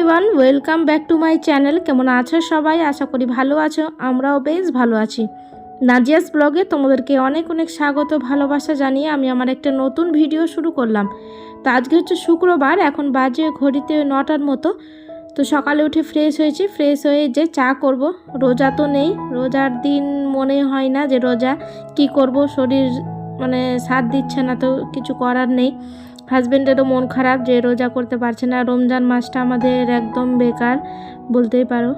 Everyone welcome back to my channel কেমন আছো সবাই? আশা করি ভালো আছো, আমরাও বেশ ভালো আছি। নাজিয়াস ব্লগে তোমাদেরকে অনেক অনেক স্বাগত, ভালোবাসা জানিয়ে আমি আমার একটা নতুন ভিডিও শুরু করলাম। তো আজকে হচ্ছে শুক্রবার, এখন বাজে ঘড়িতে নটার মতো। তো সকালে উঠে ফ্রেশ হয়েছি ফ্রেশ হয়ে যে চা করব, রোজা তো নেই। রোজার দিন মনে হয় না যে রোজা কি করব, শরীর মানে সাথ দিচ্ছে না, তো কিছু করার নেই। হাজব্যান্ডেরও মন খারাপ যে রোজা করতে পারছে না। রমজান মাসটা আমাদের একদম বেকার বলতেই পারো।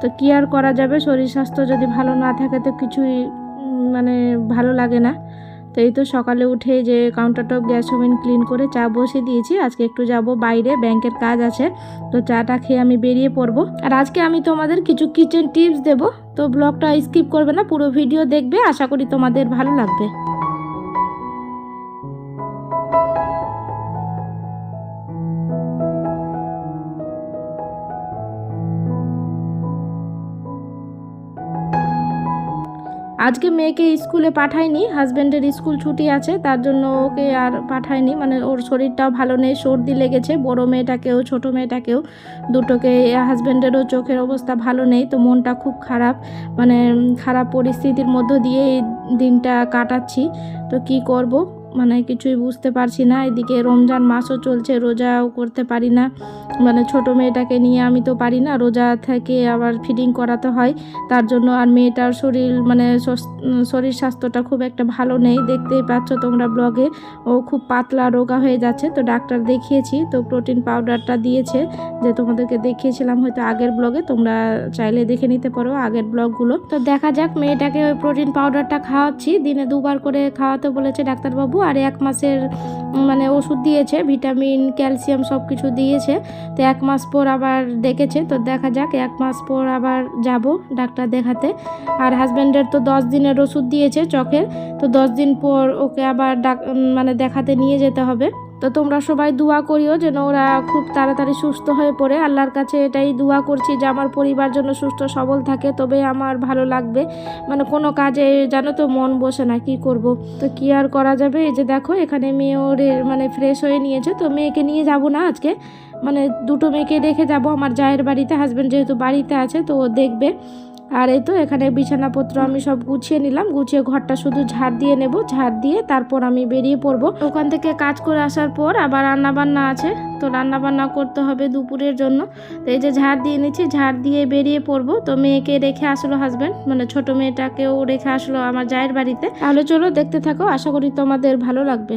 তো কি আর করা যাবে? শরীর স্বাস্থ্য যদি ভালো না থাকে তো কিছুই মানে ভালো লাগে না। তো এই তো সকালে উঠে যে counter top gas oven clean করে চা বসিয়ে দিয়েছি। আজকে একটু যাব বাইরে ব্যাংকের কাজ আছে। তো চাটা খেয়ে আমি বেরিয়ে পড়ব। আর আজকে আমি তোমাদের কিছু কিচেন টিপস দেব। তো ব্লগটা স্কিপ করবে না, পুরো ভিডিও দেখবে। আশা করি তোমাদের ভালো লাগবে। আজকে মেয়েকে স্কুলে পাঠায়নি হাজব্যান্ডের স্কুল ছুটি আছে, তার জন্য ওকে আর পাঠায়নি। মানে ওর শরীরটাও ভালো নেই, সর্দি লেগেছে, বড় মেয়েটাকেও, ছোট মেয়েটাকেও, দুটোকে হাজব্যান্ডেরও চোখের অবস্থা ভালো নেই, তো মনটা খুব খারাপ। মানে খারাপ পরিস্থিতির মধ্য দিয়ে এই দিনটা কাটাচ্ছি, তো কি করব? মানে কিছুই বুঝতে পারছি না। এদিকে রমজান মাসও চলছে, রোজাও করতে পারি না। মানে ছোট মেয়েটাকে নিয়ে আমি তো পারি না, রোজা থেকে আবার ফিডিং করাতে হয়। তার জন্য আর মেয়েটার শরীর মানে শরীর স্বাস্থ্যটা খুব একটা ভালো নেই। দেখতেই পাচ্ছ তোমরা ব্লগে, ও খুব পাতলা রোগা হয়ে যাচ্ছে। তো ডাক্তার দেখিয়েছি, তো প্রোটিন পাউডারটা দিয়েছে যে তোমাদেরকে দেখিয়েছিলাম হয়তো আগের ব্লগে, তোমরা চাইলে দেখে নিতে পারো আগের ব্লগগুলো। তো দেখা যাক, মেয়েটাকে ওই প্রোটিন পাউডারটা খাওয়াচ্ছি। দিনে দুবার করে খাওয়াতে বলেছে ডাক্তারবাবু। আর এক মাসের মানে ওষুধ দিয়েছে, ভিটামিন, ক্যালসিয়াম সব কিছু দিয়েছে। তো এক মাস পর আবার ডেকেছে, তো দেখা যাক, এক মাস পর আবার যাব ডাক্তার দেখাতে। আর হাজব্যান্ডের তো দশ দিনের ওষুধ দিয়েছে চোখের, তো দশ দিন পর ওকে আবার ডাক মানে দেখাতে নিয়ে যেতে হবে। তো তোমরা সবাই দোয়া করিও যেন ওরা খুব তাড়াতাড়ি সুস্থ হয়ে পড়ে। আল্লাহর কাছে এটাই দোয়া করছি যে আমার পরিবার জন্য সুস্থ, সবল থাকে। তবে আমার ভালো লাগবে। মানে কোনো কাজে জানো তো মন বসে না, কি করব? তো কি আর করা যাবে? এই যে দেখো, এখানে মেয়ে ওর মানে ফ্রেশ হয়ে নিয়েছে। তো মেয়েকে নিয়ে যাব না আজকে। মানে দুটো মেয়েকে রেখে যাব। আমার জায়ের বাড়িতে হাজব্যান্ড যেহেতু বাড়িতে আছে, তো ও দেখবে। আর এই তো এখানে বিছানাপত্র আমি সব গুছিয়ে নিলাম। গুছিয়ে ঘরটা শুধু ঝাড় দিয়ে নেব। ঝাড় দিয়ে তারপর আমি বেরিয়ে পড়ব। ওখান থেকে কাজ করে আসার পর আবার রান্না বান্না আছে। তো রান্না বান্না করতে হবে দুপুরের জন্য। তো এই যে ঝাড় দিয়ে নিচ্ছি, ঝাড় দিয়ে বেরিয়ে পড়ব। তো মেয়েকে রেখে আসলো হাজব্যান্ড মানে ছোট মেয়েটাকেও রেখে আসলো আমার জায়ের বাড়িতে। তাহলে চলো দেখতে থাকো, আশা করি তোমাদের ভালো লাগবে।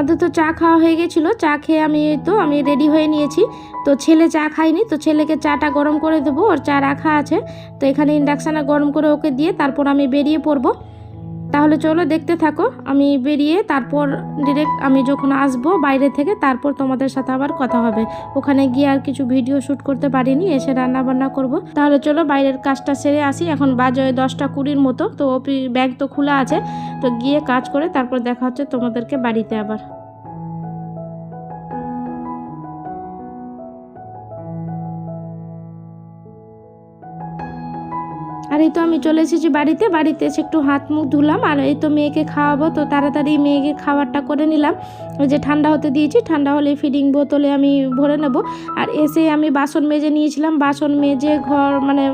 আমাদের তো চা খাওয়া হয়ে গেছিল, চা খেয়ে আমি তো, আমি রেডি হয়ে নিয়েছি। তো ছেলে চা খায়নি, তো ছেলেকে চাটা গরম করে দেবো, ওর চা রাখা আছে। তো এখানে ইন্ডাকশানে গরম করে ওকে দিয়ে তারপর আমি বেরিয়ে পড়ব। তাহলে চলো দেখতে থাকো, আমি বেরিয়ে তারপর ডিরেক্ট আমি যখন আসব বাইরে থেকে তারপর তোমাদের সাথে আবার কথা হবে। ওখানে গিয়ে আর কিছু ভিডিও শ্যুট করতে পারিনি, এসে রান্না বান্না করব। তাহলে চলো বাইরের কাজটা সেরে আসি, এখন বাজে দশটা কুড়ির মতো, তো ব্যাংক তো খোলা আছে, তো গিয়ে কাজ করে তারপর দেখা হচ্ছে তোমাদেরকে বাড়িতে আবার। এই তো আমি চলে এসেছি বাড়িতে। বাড়িতে এসে একটু হাত মুখ ধুলাম আর এই তো মেয়েকে খাওয়াবো। তো তাড়াতাড়ি মেয়েকে খাবারটা করে নিলাম। যে ঠান্ডা হতে দিয়েছি। ঠান্ডা হলে ফিডিং বোতলে আমি ভরে নেব। আর এসে আমি বাসন মেজে নিয়েছিলাম। বাসন মেজে ঘর মানে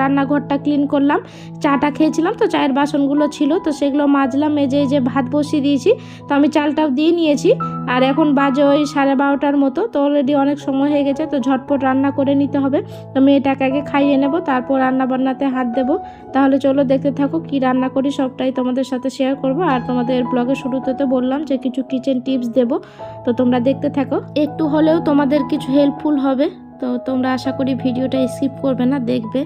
রান্নাঘরটা ক্লিন করলাম। চাটা খেয়েছিলাম। তো চায়ের বাসনগুলো ছিল। তো সেগুলো মাজলাম। মেজে যে ভাত বসিয়ে দিয়েছি। তো আমি চালটাও দিয়ে নিয়েছি। আর এখন বাজে ওই সাড়ে বারোটার মতো। তো অলরেডি অনেক সময় হয়ে গেছে। তো ঝটপট রান্না করে নিতে হবে। তো মেয়েটাকে আগে খাইয়ে নেব। তারপর রান্না বান্নাতে হাত দেবো। তাহলে চলো দেখতে থাকো কি রান্না করি, সবটাই তোমাদের সাথে শেয়ার করব। আর তোমাদের ব্লগের শুরুতে তো বললাম যে কিছু কিচেন টিপস দেব, তো তোমরা দেখতে থাকো। একটু হলেও তোমাদের কিছু হেল্পফুল হবে, তো তোমরা আশা করি ভিডিওটা স্কিপ করবে না, দেখবে।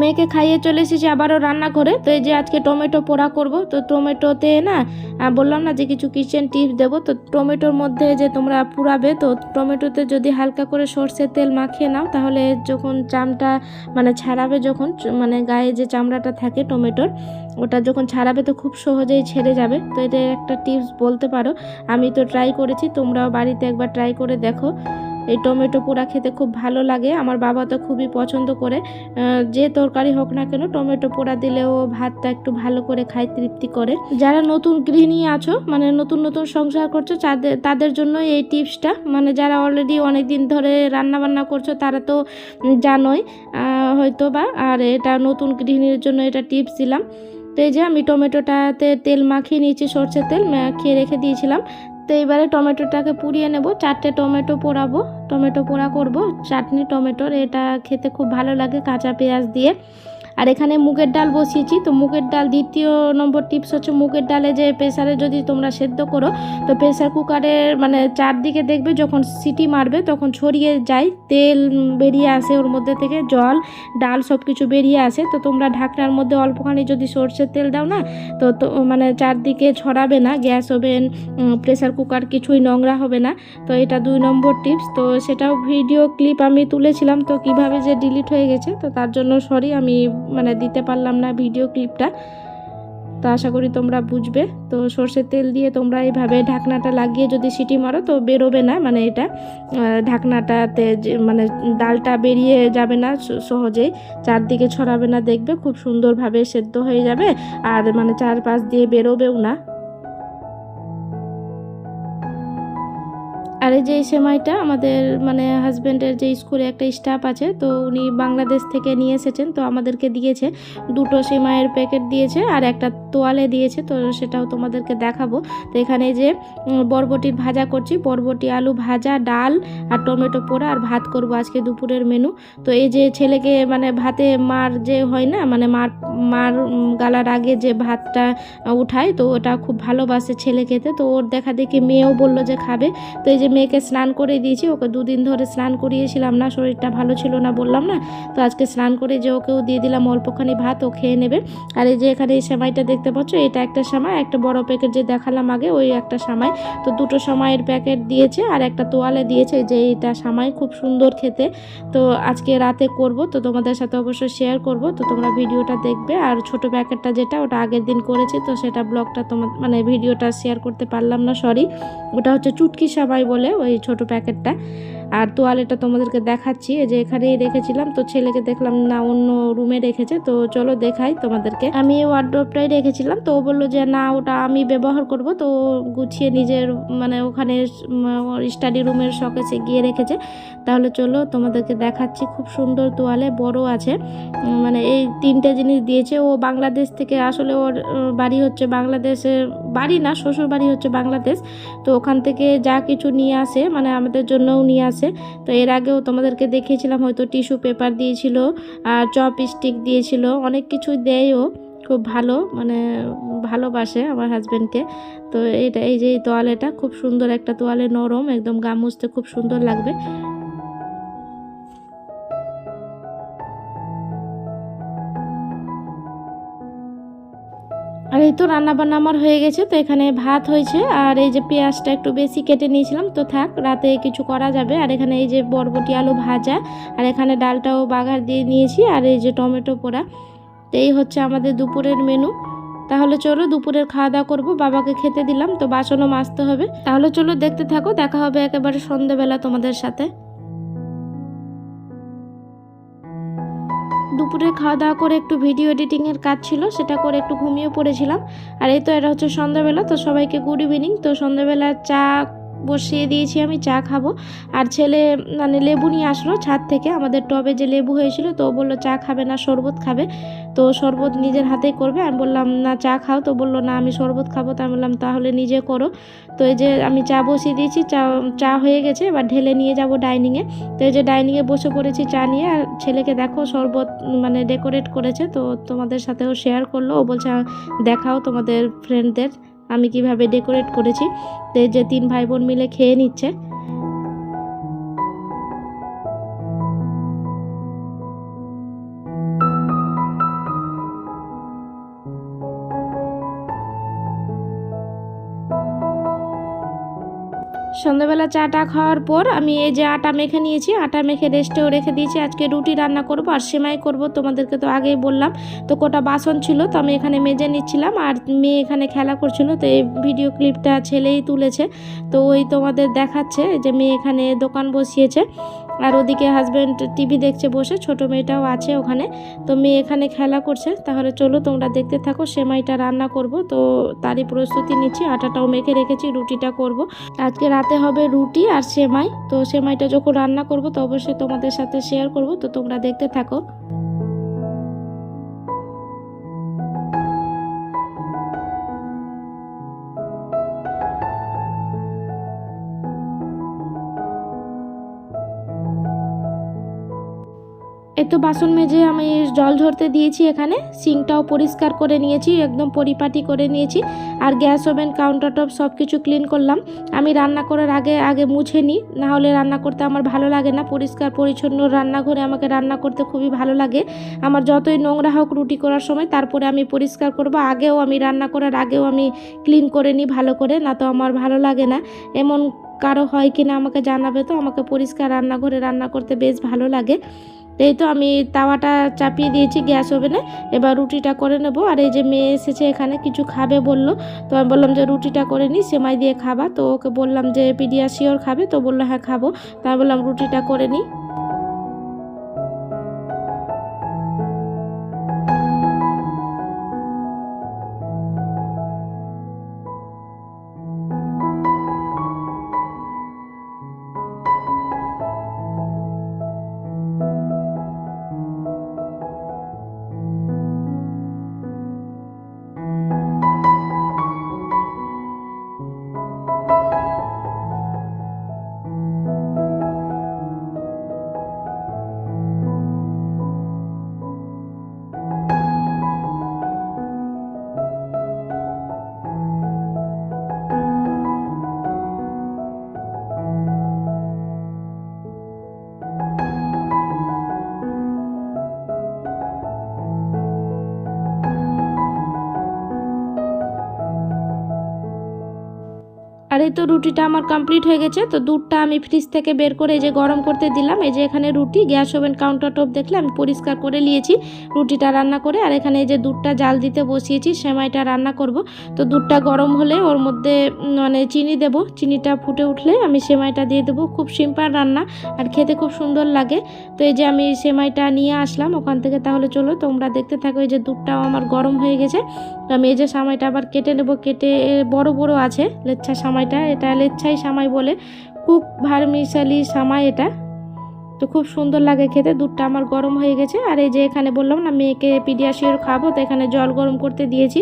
মেয়েকে খাইয়ে চলে এসেছি, আবারও রান্না করে তো এই যে আজকে টমেটো পোড়া করব, তো টমেটোতে না বললাম না যে কিছু কিচেন টিপস দেবো। তো টমেটোর মধ্যে যে তোমরা পুরাবে তো টমেটোতে যদি হালকা করে সর্ষের তেল মাখিয়ে নাও, তাহলে যখন চামটা মানে ছাড়াবে যখন মানে গায়ে যে চামড়াটা থাকে টমেটোর, ওটা যখন ছাড়াবে তো খুব সহজেই ছেড়ে যাবে। তো এটা একটা টিপস বলতে পারো। আমি তো ট্রাই করেছি, তোমরাও বাড়িতে একবার ট্রাই করে দেখো। এই টমেটো পোড়া খেতে খুব ভালো লাগে। আমার বাবা তো খুবই পছন্দ করে। যে তরকারি হোক না কেন, টমেটো পোড়া দিলেও ভাতটা একটু ভালো করে খায়, তৃপ্তি করে। যারা নতুন গৃহিণী আছো মানে নতুন নতুন সংসার করছ তাদের তাদের জন্য এই টিপসটা। মানে যারা অলরেডি অনেক দিন ধরে রান্না বান্না করছ, তারা তো জানোই হয়তো বা আর এটা নতুন গৃহিণীর জন্য এটা টিপস দিলাম। তো এই যে আমি টমেটোটাতে তেল মাখিয়ে নিয়েছি সর্ষের তেল মাখিয়ে রেখে দিয়েছিলাম। তো এবারে টমেটোটাকে পুড়িয়ে নেব। চারটে টমেটো পোড়াবো। টমেটো পোড়া করব। চাটনি, টমেটোর এটা খেতে খুব ভালো লাগে কাঁচা পেঁয়াজ দিয়ে। আর এখানে মুগের ডাল বসিয়েছি। তো মুগের ডাল দ্বিতীয় নম্বর টিপস হচ্ছে মুগের ডালে যে প্রেসারে যদি তোমরা সেদ্ধ করো, তো প্রেসার কুকারের মানে চারদিকে দেখবে যখন সিটি মারবে তখন ছড়িয়ে যায়, তেল বেরিয়ে আসে ওর মধ্যে থেকে, জল, ডাল সব কিছু বেরিয়ে আসে। তো তোমরা ঢাকনার মধ্যে অল্পখানি যদি সর্ষের তেল দাও না, তো তো মানে চারদিকে ছড়াবে না, গ্যাস ওভেন প্রেসার কুকার কিছুই নোংরা হবে না। তো এটা দুই নম্বর টিপস তো সেটাও ভিডিও ক্লিপ আমি তুলেছিলাম, তো কীভাবে যে ডিলিট হয়ে গেছে, তো তার জন্য সরি আমি মানে দিতে পারলাম না ভিডিও ক্লিপটা তো আশা করি তোমরা বুঝবে। তো সর্ষের তেল দিয়ে তোমরা এইভাবে ঢাকনাটা লাগিয়ে যদি সিটি মারো তো বেরোবে না মানে এটা। ঢাকনাটাতে মানে ডালটা বেরিয়ে যাবে না সহজেই। চারদিকে ছড়াবে না দেখবে, খুব সুন্দরভাবে সেদ্ধ হয়ে যাবে। আর মানে চারপাশ দিয়ে বেরোবেও না। আর এই যে এই সেমাইটা আমাদের মানে হাজব্যান্ডের যে স্কুলে একটা স্টাফ আছে, তো উনি বাংলাদেশ থেকে নিয়ে এসেছেন, তো আমাদেরকে দিয়েছে। দুটো সেমাইয়ের প্যাকেট দিয়েছে আর একটা তোয়ালে দিয়েছে, তো সেটাও তোমাদেরকে দেখাবো। তো এখানে যে বরবটির ভাজা করছি, বরবটি, আলু ভাজা, ডাল আর টমেটো পোড়া আর ভাত করব আজকে দুপুরের মেনু তো এই যে ছেলেকে মানে ভাতে মার যে হয় না মানে মার মার গালার আগে যে ভাতটা উঠায়, তো ওটা খুব ভালোবাসে ছেলে খেতে, তো ওর দেখা দেখি মেয়েও বলল যে খাবে। তো এই যে মেয়েকে স্নান করে দিয়েছি, ওকে দুদিন ধরে স্নান করিয়েছিলাম না, শরীরটা ভালো ছিল না বললাম না। তো আজকে স্নান করে যে ওকেও দিয়ে দিলাম অল্পখানি ভাত, ও খেয়ে নেবে। আর এই যে এখানে এই সেমাইটা দেখতে পাচ্ছ, এটা একটা সেমাই, একটা বড় প্যাকেট যে দেখালাম আগে, ওই একটা সেমাই। তো দুটো সেমাইয়ের প্যাকেট দিয়েছে আর একটা তোয়ালে দিয়েছে, যে এটা সেমাই খুব সুন্দর খেতে। তো আজকে রাতে করব, তো তোমাদের সাথে অবশ্যই শেয়ার করব। তো তোমরা ভিডিওটা দেখবে, আর ছোট প্যাকেটটা যেটা, ওটা আগের দিন করেছি, তো সেটা ব্লগটা তোমার মানে ভিডিওটা শেয়ার করতে পারলাম না সরি ওটা হচ্ছে চুটকি সাবাই বলে ওই ছোট প্যাকেটটা আর তোয়ালেটা তোমাদেরকে দেখাচ্ছি যে এখানেই রেখেছিলাম, তো ছেলেকে দেখলাম, না, অন্য রুমে রেখেছে। তো চলো দেখাই তোমাদেরকে। আমি এই ওয়ার্ড্রপটাই রেখেছিলাম, তো ও বলল যে, না, ওটা আমি ব্যবহার করব। তো গুছিয়ে নিজের মানে ওখানে স্টাডি রুমের শকেসে গিয়ে রেখেছে। তাহলে চলো তোমাদেরকে দেখাচ্ছি, খুব সুন্দর তোয়ালে, বড় আছে। মানে এই তিনটে জিনিস দিয়েছে। ও বাংলাদেশ থেকে, আসলে ওর বাড়ি হচ্ছে বাংলাদেশে, বাড়ি না, শ্বশুর বাড়ি হচ্ছে বাংলাদেশ। তো ওখান থেকে যা কিছু নিয়ে আসে মানে আমাদের জন্যও নিয়ে আসে। তো এর আগেও তোমাদেরকে দেখিয়েছিলাম, হয়তো টিস্যু পেপার দিয়েছিল আর চপ স্টিক দিয়েছিল। অনেক কিছু দেয়ও, খুব ভালো মানে ভালোবাসে আমার হাজব্যান্ডকে তো এটা, এই যে এই তোয়ালেটা, খুব সুন্দর একটা তোয়ালে, নরম, একদম গা মুছতে খুব সুন্দর লাগবে। আর এই তো রান্না বান্না আমার হয়ে গেছে, তো এখানে ভাত হয়েছে, আর এই যে পেঁয়াজটা একটু বেশি কেটে নিয়েছিলাম, তো থাক, রাতে কিছু করা যাবে। আর এখানে এই যে বরবটি আলু ভাজা, আর এখানে ডালটাও বাগার দিয়ে নিয়েছি, আর এই যে টমেটো পোড়া। তো এই হচ্ছে আমাদের দুপুরের মেনু। তাহলে চলো দুপুরের খাওয়া দাওয়া করব, বাবাকে খেতে দিলাম, তো বাসনও মাজতে হবে। তাহলে চলো দেখতে থাকো, দেখা হবে একেবারে সন্ধ্যেবেলা তোমাদের সাথে। দুপুরে খাওয়া দাওয়া করে একটু ভিডিও এডিটিংয়ের কাজ ছিল, সেটা করে একটু ঘুমিয়ে পড়েছিলাম। আর এই তো এটা হচ্ছে সন্ধ্যাবেলা, তো সবাইকে গুড ইভিনিং তো সন্ধ্যাবেলা চা বসিয়ে দিয়েছি, আমি চা খাব। আর ছেলে মানে লেবু নিয়ে আসলো ছাদ থেকে। আমাদের টবে যে লেবু হয়েছিল, তো বলল, চা খাবে না, শরবত খাবে। তো শরবত নিজের হাতেই করবে। আমি বললাম, না, চা খাও। তো বলল, না, আমি শরবত খাব। তো আমি বললাম, তাহলে নিজে করো। তো এই যে আমি চা বসিয়ে দিয়েছি, চা চা হয়ে গেছে। এবার ঢেলে নিয়ে যাব ডাইনিংয়ে তো এই যে ডাইনিংয়ে বসে পড়েছি চা নিয়ে। আর ছেলেকে দেখো, শরবত মানে ডেকোরেট করেছে। তো তোমাদের সাথেও শেয়ার করল। ও বলছে, দেখাও তোমাদের ফ্রেন্ডদের আমি কীভাবে ডেকোরেট করেছি? তো যে তিন ভাই বোন মিলে খেয়ে নিচ্ছে। সন্ধ্যাবেলা চাটা খাওয়ার পর আমি এই যে আটা মেখে নিয়েছি, আটা মেখে রেস্টেও রেখে দিয়েছি। আজকে রুটি রান্না করব আর সেমাই করব, তোমাদেরকে তো আগেই বললাম। তো কোটা বাসন ছিল, তো আমি এখানে মেজে নিচ্ছিলাম আর মেয়ে এখানে খেলা করছিল, তো এই ভিডিও ক্লিপটা ছেলেই তুলেছে। তো ওই তোমাদের দেখাচ্ছে যে মেয়ে এখানে দোকান বসিয়েছে। আর ওদিকে হাজব্যান্ড টিভি দেখছে বসে, ছোট মেয়েটাও আছে ওখানে। তো মেয়ে এখানে খেলা করছে, তাহলে চলো তোমরা দেখতে থাকো সেমাইটা রান্না করব। তো তারই প্রস্তুতি নিচ্ছি, আটাটাও মেখে রেখেছি, রুটিটা করব। আজকে রাতে হবে রুটি আর সেমাই। তো সেমাইটা যখন রান্না করব, তো অবশ্যই তোমাদের সাথে শেয়ার করব, তো তোমরা দেখতে থাকো। এই তো বাসন মেজে আমি জল ঝরতে দিয়েছি এখানে সিঙ্কটাও পরিষ্কার করে নিয়েছি, একদম পরিপাটি করে নিয়েছি, আর গ্যাস ওভেন, কাউন্টার টপ সব কিছু ক্লিন করলাম। আমি রান্না করার আগে আগে মুছে নিই, না হলে রান্না করতে আমার ভালো লাগে না, পরিষ্কার পরিচ্ছন্ন রান্নাঘরে আমাকে রান্না করতে খুবই ভালো লাগে। আমার যতই নোংরা হোক রুটি করার সময়, তারপরে আমি পরিষ্কার করব, আগেও আমি রান্না করার আগেও আমি ক্লিন করে নিই ভালো করে, না তো আমার ভালো লাগে না। এমন কারও হয় কি না আমাকে জানাবে তো, আমাকে পরিষ্কার রান্নাঘরে রান্না করতে বেশ ভালো লাগে। এই তো আমি তাওয়াটা চাপিয়ে দিয়েছি, গ্যাস ওভেনে। এবার রুটিটা করে নেব। আর এই যে মেয়ে এসেছে এখানে, কিছু খাবে বলল। তো আমি বললাম যে রুটিটা করে নিই সেমাই দিয়ে খাবা। তো ওকে বললাম যে পিডিয়াশিওর খাবে। তো বলল হ্যাঁ খাব। তাই বললাম, রুটিটা করে নিই এই তো রুটিটা আমার কমপ্লিট হয়ে গেছে। তো দুধটা আমি ফ্রিজ থেকে বের করে এই যে গরম করতে দিলাম। এই যে এখানে রুটি, গ্যাস ওভেন কাউন্টার টপ দেখলে আমি পরিষ্কার করে নিয়েছি। রুটিটা রান্না করে আর এখানে এই যে দুধটা জাল দিতে বসিয়েছি, সেমাইটা রান্না করব। তো দুধটা গরম হলে ওর মধ্যে মানে চিনি দেব। চিনিটা ফুটে উঠলে আমি সেমাইটা দিয়ে দেবো। খুব সিম্পল রান্না আর খেতে খুব সুন্দর লাগে। তো এই যে আমি সেমাইটা নিয়ে আসলাম ওখান থেকে। তাহলে চলো তোমরা দেখতে থাকো এই যে দুধটাও আমার গরম হয়ে গেছে। তো আমি এই যে সামাইটা আবার কেটে নেব। কেটে বড় বড় আছে। লেচ্ছা সামাইটা এটা এটা লেচ্ছাই সামাই বলে। খুব ভারমিশালি সামাই এটা। তো খুব সুন্দর লাগে খেতে। দুধটা আমার গরম হয়ে গেছে। আর এই যে এখানে বললাম না, মেয়েকে পিডিয়াশিওর খাব, তো এখানে জল গরম করতে দিয়েছি।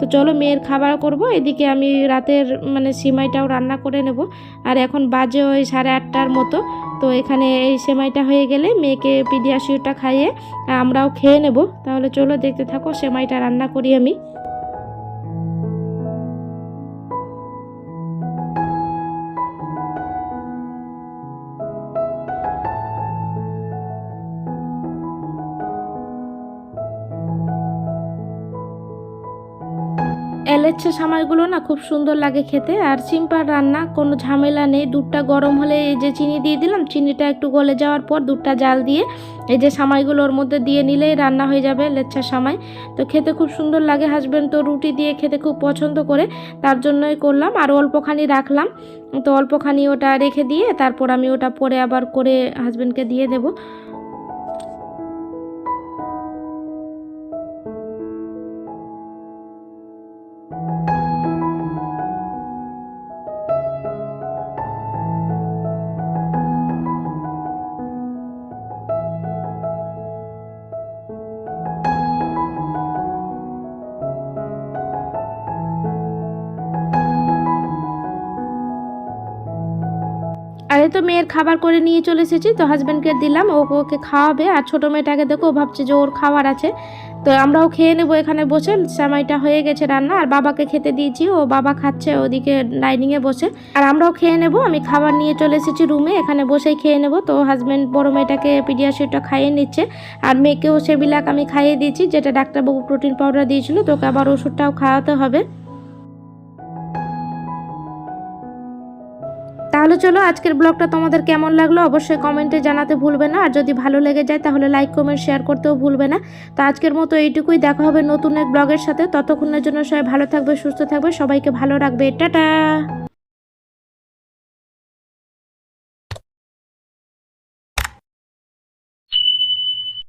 তো চলো মেয়ের খাবার করব। এদিকে আমি রাতের মানে সিমাইটাও রান্না করে নেব। আর এখন বাজে ওই সাড়ে আটটার মতো। তো এখানে এই সেমাইটা হয়ে গেলে মেয়েকে পিডিয়াশিওরটা খাইয়ে আমরাও খেয়ে নেব। তাহলে চলো দেখতে থাকো, সেমাইটা রান্না করি আমি। এলেচ্ছে সামাইগুলো না খুব সুন্দর লাগে খেতে। আর সিম্পল রান্না, কোনো ঝামেলা নেই। দুধটা গরম হলে এই যে চিনি দিয়ে দিলাম, চিনিটা একটু গলে যাওয়ার পর দুধটা জাল দিয়ে এই যে সামাইগুলো ওর মধ্যে দিয়ে নিলেই রান্না হয়ে যাবে লেচ্ছা সামাই। তো খেতে খুব সুন্দর লাগে হাজব্যান্ড তো রুটি দিয়ে খেতে খুব পছন্দ করে, তার জন্যই করলাম। আর অল্পখানি রাখলাম, তো অল্পখানি ওটা রেখে দিয়ে তারপর আমি ওটা পরে আবার করে হাজব্যান্ডকে দিয়ে দেবো। তো মেয়ের খাবার করে নিয়ে চলে এসেছি। তো হাজব্যান্ডকে দিলাম, ও ওকে খাওয়াবে। আর ছোটো মেয়েটাকে দেখো, ও ভাবছে যে ওর খাবার আছে। তো আমরাও খেয়ে নেব এখানে বসে। সামাইটা হয়ে গেছে রান্না। আর বাবাকে খেতে দিয়েছি। ও বাবা খাচ্ছে ওদিকে ডাইনিংয়ে বসে। আর আমরাও খেয়ে নেব। আমি খাবার নিয়ে চলে এসেছি রুমে এখানে বসেই খেয়ে নেব। তো হাজব্যান্ড বড় মেয়েটাকে পিডিয়াশিটটা খাইয়ে নিচ্ছে। আর মেয়েকেও সেবিলাক আমি খাইয়ে দিয়েছি, যেটা ডাক্তারবাবু প্রোটিন পাউডার দিয়েছিল। তোকে আবার ওষুধটাও খাওয়াতে হবে। তাহলে চলো আজকের ব্লগটা তোমাদের কেমন লাগল অবশ্যই কমেন্টে জানাতে ভুলবে না। আর যদি ভালো লেগে যায় তাহলে লাইক কমেন্ট শেয়ার করতেও ভুলবে না। তো আজকের মতো এইটুকুই। দেখা হবে নতুন এক ব্লগের সাথে। ততক্ষণের জন্য সবাই ভালো থাকবে, সুস্থ থাকবে। সবাইকে ভালো রাখবে। টাটা!